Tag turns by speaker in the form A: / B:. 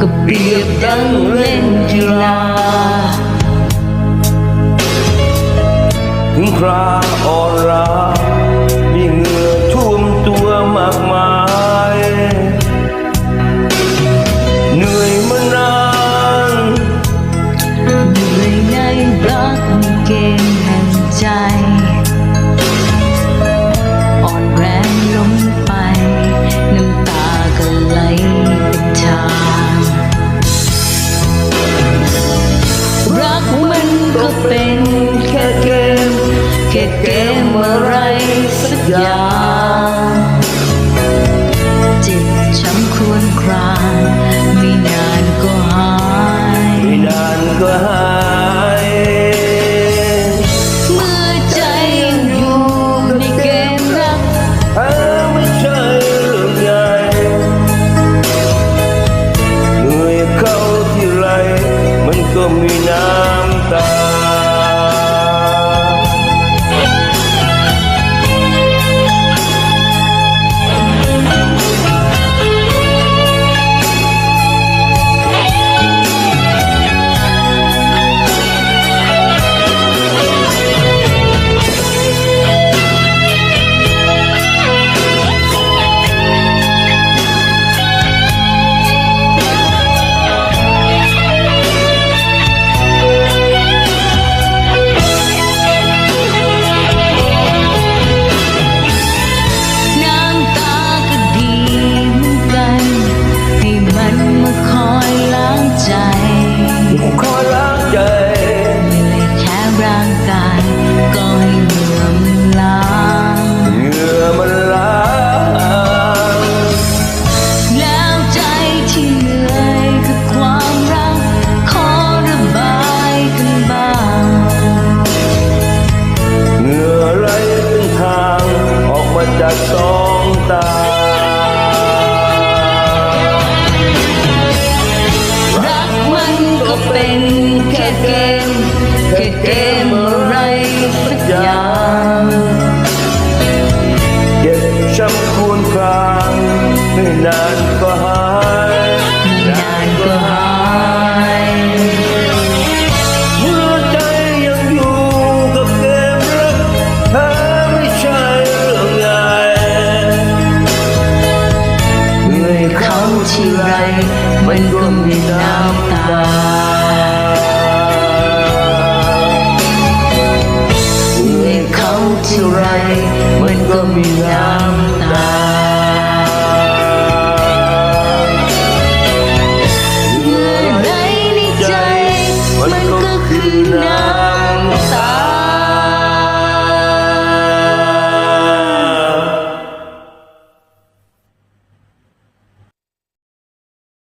A: ก็เปรียบ
B: ดังเล่นกีฬา
A: ถึงคราอ่อน
B: รามีเหงื่อ
A: ท่
B: วม
A: ตัวมากมาย Yeah.